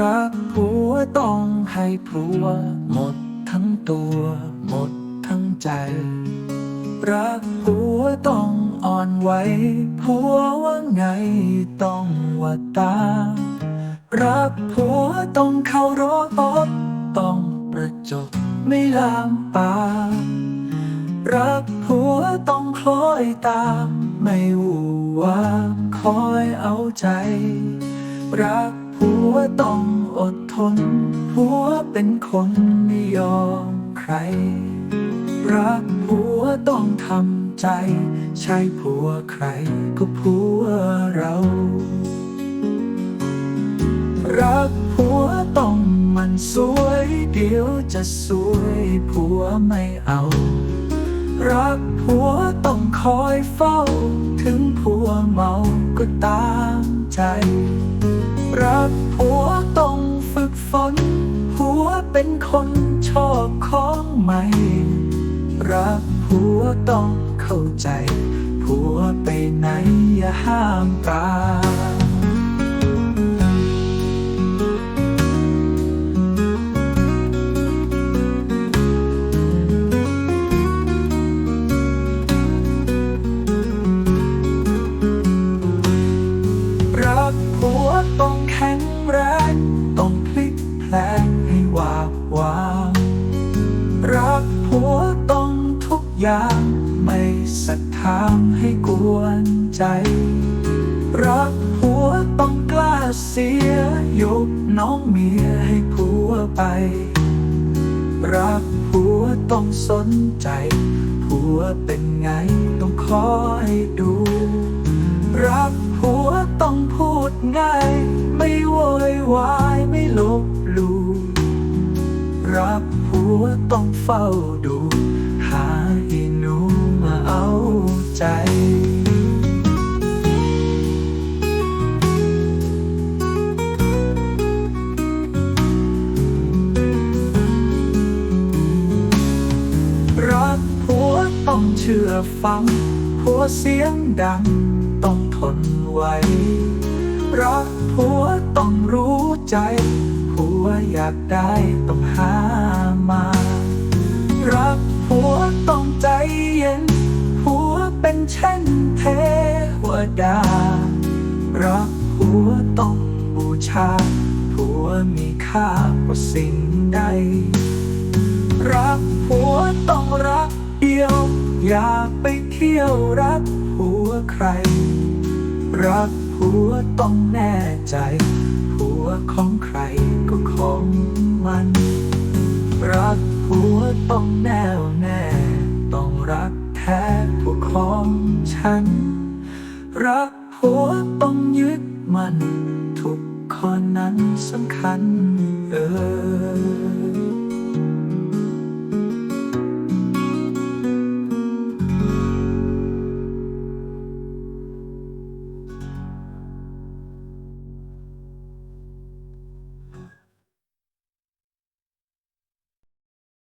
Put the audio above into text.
รักผัวต้องให้ผัว หมดทั้งตัว หมดทั้งใจ รักผัวต้องอ่อนไหวผัวว่าไงต้องว่าตา รักผัวต้องเข้ารถต้องประจบไม่ลามปารักผัวต้องคล้อยตาม ไม่หูวาคอยเอาใจ รัก ผัวต้องอดทนผัวเป็นคนไม่ยอมใคร รักผัวต้องทำใจ ใช่ผัวใครก็ผัวเรา รักผัวต้องมันสวย เดี๋ยวจะสวยผัวไม่เอา รักผัวต้องคอยเฝ้า ถึงผัวเมาก็ตามใจ ฝนผัวเป็นคนชอบของใหม่ รักผัวต้องเข้าใจผัวไปไหนอย่าห้ามปรา ย่างไม่สักทางให้กวนใจ รักผัวต้องกล้าเสีย ยกน้องเมียให้ผัวไป รักผัวต้องสนใจ ผัวเป็นไงต้องคอยดู รักผัวต้องพูดง่าย ไม่โวยวายไม่ลบลู่รักผัวต้องเฝ้าดู ให้หนูมาเอาใจรักผัวต้องเชื่อฟังผัวเสียงดัง ต้องทนไว้รักผัวต้องรู้ใจผัวอยากได้ต้องหามารัก ต้องใจเย็นผัวเป็นเช่นเทวดา รักผัวต้องบูชาผัวมีค่ากว่าสิ่งใด รักผัวต้องรักเดียว อยากไปเที่ยวรักผัวใคร รักผัวต้องแน่ใจผัวของใครก็ของมัน รักผัวต้องแน่ว แท้ผู้ของฉัน รักผัวต้องยึดมัน ทุกข้อนั้นสำคัญเออ